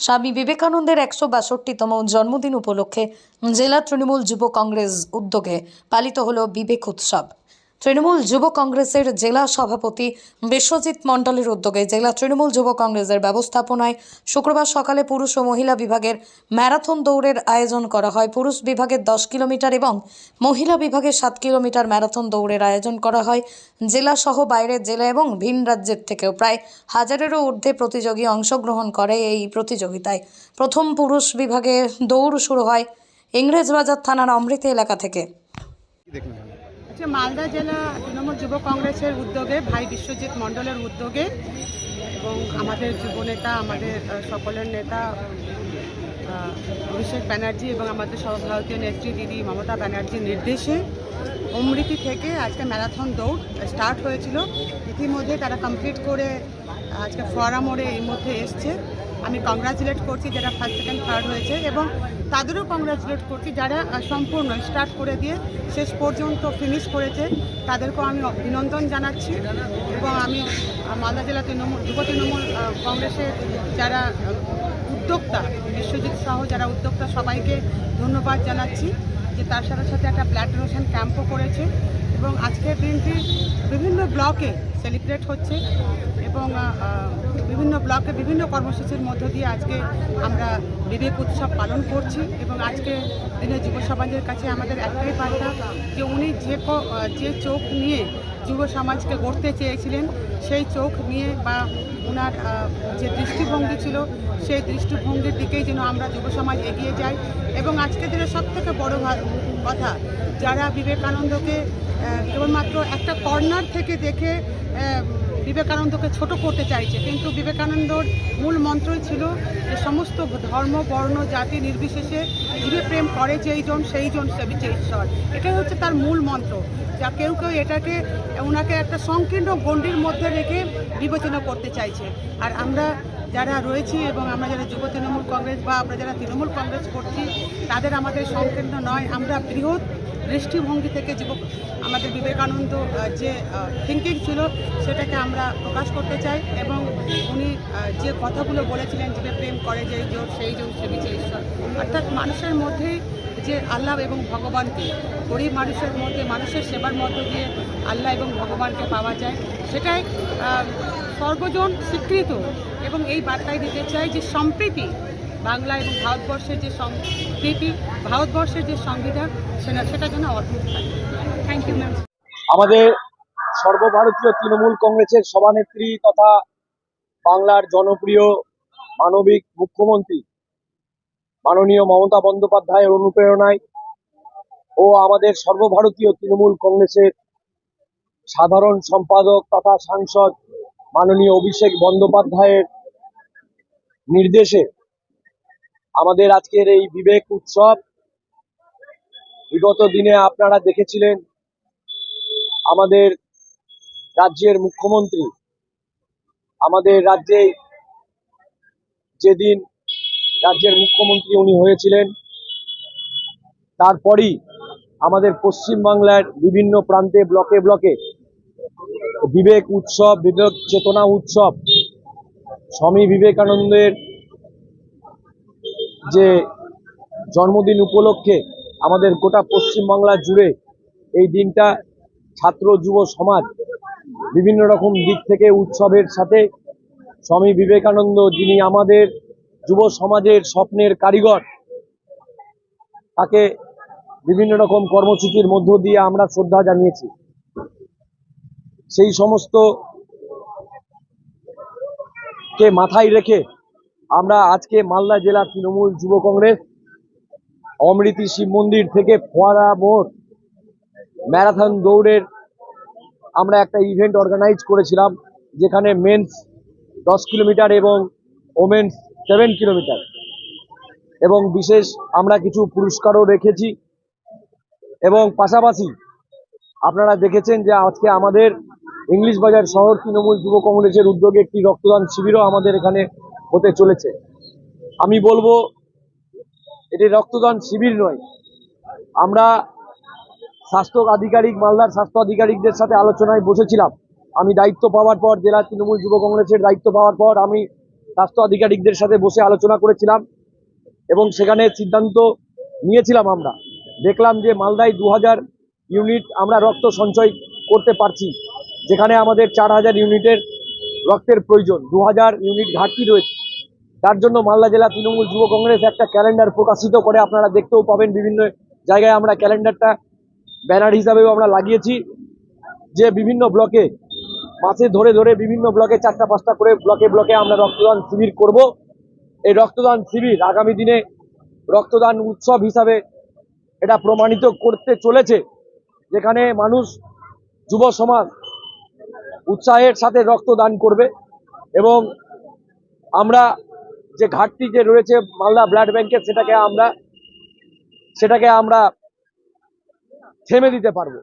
স্বামী বিবেকানন্দের একশো বাষট্টিতম জন্মদিন উপলক্ষে জেলা তৃণমূল যুব কংগ্রেস উদ্যোগে পালিত হল বিবেক উৎসব। তৃণমূল যুব কংগ্রেসের জেলা সভাপতি বিশ্বজিৎ মণ্ডলের উদ্যোগে জেলা তৃণমূল যুব কংগ্রেসের ব্যবস্থাপনায় শুক্রবার সকালে পুরুষ ও মহিলা বিভাগের ম্যারাথন দৌড়ের আয়োজন করা হয়। পুরুষ বিভাগের দশ কিলোমিটার এবং মহিলা বিভাগের সাত কিলোমিটার ম্যারাথন দৌড়ের আয়োজন করা হয়। জেলা সহ বাইরের জেলা এবং ভিন রাজ্যের থেকেও প্রায় হাজারেরও ঊর্ধ্বে প্রতিযোগী অংশগ্রহণ করে এই প্রতিযোগিতায়। প্রথম পুরুষ বিভাগে দৌড় শুরু হয় ইংরেজবাজার থানার অমৃত এলাকা থেকে। কি দেখলেন এখানে? হচ্ছে মালদা জেলা তৃণমূল যুব কংগ্রেসের উদ্যোগে ভাই বিশ্বজিৎ মণ্ডলের উদ্যোগে এবং আমাদের যুব নেতা, আমাদের সকলের নেতা অভিষেক ব্যানার্জি এবং আমাদের সর্বভারতীয় নেত্রী দিদি মমতা ব্যানার্জির নির্দেশে অমৃতি থেকে আজকে ম্যারাথন দৌড় স্টার্ট হয়েছিল ইতিমধ্যে তারা কমপ্লিট করে আজকে ফোয়ারা মোড়ে এই মধ্যে এসছে আমি কংগ্রাচুলেট করছি যারা ফার্স্ট সেকেন্ড থার্ড হয়েছে এবং তাদেরও কংগ্রাচুলেট করছি যারা সম্পূর্ণ স্টার্ট করে দিয়ে শেষ পর্যন্ত ফিনিশ করেছে। তাদেরকেও আমি অভিনন্দন জানাচ্ছি এবং আমি মালদা জেলা তৃণমূল যুব তৃণমূল কংগ্রেসের যারা উদ্যোক্তা, বিশ্বজিৎ সহ যারা উদ্যোক্তা, সবাইকে ধন্যবাদ জানাচ্ছি যে তার সাথে সাথে একটা ব্লাড ডোনেশন ক্যাম্পও করেছে এবং আজকের দিনটি বিভিন্ন ব্লকে সেলিব্রেট হচ্ছে এবং ব্লকে বিভিন্ন কর্মসূচির মধ্য দিয়ে আজকে আমরা বিবেক উৎসব পালন করছি এবং আজকে দিনে যুব সমাজের কাছে আমাদের একটাই বার্তা যে উনি যে যে চোখ নিয়ে যুব সমাজকে গড়তে চেয়েছিলেন, সেই চোখ নিয়ে বা ওনার যে দৃষ্টিভঙ্গি ছিল, সেই দৃষ্টিভঙ্গির দিকেই যেন আমরা যুব সমাজ এগিয়ে যাই। এবং আজকের দিনে সব থেকে বড় কথা, যারা বিবেকানন্দকে কেবলমাত্র একটা কর্নার থেকে দেখে বিবেকানন্দকে ছোট করতে চাইছে, কিন্তু বিবেকানন্দর মূল মন্ত্রই ছিল যে সমস্ত ধর্ম, বর্ণ, জাতি নির্বিশেষে জীবে প্রেম করে যেইজন সেইজন সেবিছে ঈশ্বর। এটাই হচ্ছে তার মূল মন্ত্র, যা কেউ কেউ এটাকে, ওনাকে একটা সংকীর্ণ গণ্ডির মধ্যে রেখে বিবেচনা করতে চাইছে। আর আমরা যারা রয়েছি এবং আমরা যারা যুব তৃণমূল কংগ্রেস বা আমরা যারা তৃণমূল কংগ্রেস করছি, তাদের আমাদের সংকীর্ণ নয়, আমরা বৃহৎ দৃষ্টিভঙ্গি থেকে যুব আমাদের বিবেকানন্দ যে থিঙ্কিং ছিল সেটাকে আমরা প্রকাশ করতে চাই এবং উনি যে কথাগুলো বলেছিলেন যে প্রেম করে যে জোর, সেই জোর সেবিছে ঈশ্বর। অর্থাৎ মানুষের মধ্যেই যে আল্লাহ এবং ভগবানকে, গরিব মানুষের মধ্যে, মানুষের সেবার মধ্য দিয়ে আল্লাহ এবং ভগবানকে পাওয়া যায়, সেটাই সর্বজন স্বীকৃত এবং এই বার্তায় দিতে চাই যে সম্প্রীতি বাংলা এবং ভারতবর্ষের যে সম্প্রীতি ভারতবর্ষের যে সংবিধান, সেটা সেটা যেন অদ্ভুত থাকে। থ্যাংক ইউ ম্যাম আমাদের সর্বভারতীয় তৃণমূল কংগ্রেসের সভানেত্রী তথা বাংলার জনপ্রিয় মানবিক মুখ্যমন্ত্রী মাননীয় মমতা বন্দ্যোপাধ্যায়ের অনুপ্রেরণায় ও আমাদের সর্বভারতীয় তৃণমূল কংগ্রেসের সাধারণ সম্পাদক তথা সাংসদ মাননীয় অভিষেক বন্দ্যোপাধ্যায়ের নির্দেশে আমাদের আজকের এই বিবেক উৎসব। বিগত দিনে আপনারা দেখেছিলেন আমাদের রাজ্যের মুখ্যমন্ত্রী। আমাদের রাজ্যে যেদিন রাজ্যের মুখ্যমন্ত্রী উনি হয়েছিলেন, তারপরই আমাদের পশ্চিম বাংলার বিভিন্ন প্রান্তে ব্লকে ব্লকে বিবেক উৎসব, বিবেক চেতনা উৎসব, স্বামী বিবেকানন্দের যে জন্মদিন উপলক্ষে আমাদের গোটা পশ্চিম বাংলা জুড়ে এই দিনটা ছাত্র, যুব, সমাজ বিভিন্ন রকম দিক থেকে উৎসবের সাথে স্বামী বিবেকানন্দ যিনি আমাদের যুব সমাজের স্বপ্নের কারিগর, তাকে বিভিন্ন রকম কর্মসূচির মধ্য দিয়ে আমরা শ্রদ্ধা জানিয়েছি। সেই সমস্ত কে মাথায় রেখে আমরা আজকে মালদা জেলা তৃণমূল যুব কংগ্রেস, অমৃতি শিব মন্দির থেকে ফোয়ারা মোড় ম্যারাথন দৌড়ের আমরা একটা ইভেন্ট অর্গানাইজ করেছিলাম, যেখানে মেন্স দশ কিলোমিটার এবং ওমেন্স সেভেন কিলোমিটার। এবং বিশেষ আমরা কিছু পুরস্কারও রেখেছি। এবং পাশাপাশি আপনারা দেখেছেন যে আজকে আমাদের ইংলিশ বাজার শহর তৃণমূল যুব কংগ্রেসের উদ্যোগে একটি রক্তদান শিবিরও আমাদের এখানে হতে চলেছে। আমি বলব, এটি রক্তদান শিবির নয়। আমরা স্বাস্থ্য আধিকারিক, মালদার স্বাস্থ্য আধিকারিকদের সাথে আলোচনায় বসেছিলাম। আমি দায়িত্ব পাওয়ার পর, জেলা তৃণমূল যুব কংগ্রেসের দায়িত্ব পাওয়ার পর, আমি স্বাস্থ্য আধিকারিকদের সাথে বসে আলোচনা করেছিলাম এবং সেখানে সিদ্ধান্ত নিয়েছিলাম আমরা। দেখলাম যে মালদায় দু হাজার ইউনিট আমরা রক্ত সঞ্চয় করতে পারছি, যেখানে আমাদের চার হাজার ইউনিটের রক্তের প্রয়োজন। দু হাজার ইউনিট ঘাটতি রয়েছে। তার জন্য মালদা জেলা তৃণমূল যুব কংগ্রেস একটা ক্যালেন্ডার প্রকাশিত করে আপনারা দেখতেও পাবেন বিভিন্ন জায়গায় আমরা ক্যালেন্ডারটা, ব্যানার হিসাবেও আমরা লাগিয়েছি। যে বিভিন্ন ব্লকে, মাসে ধরে ধরে বিভিন্ন ব্লকে চারটা পাঁচটা করে ব্লকে ব্লকে আমরা রক্তদান শিবির করব। এই রক্তদান শিবির আগামী দিনে রক্তদান উৎসব হিসাবে এটা প্রমাণিত করতে চলেছে, যেখানে মানুষ, যুব সমাজ উৎসাহের সাথে রক্তদান করবে এবং আমরা যে ঘাটতি যে রয়েছে মালদা ব্লাড ব্যাংকে সেটাকে আমরা সেটাকে আমরা থেমে দিতে পারব।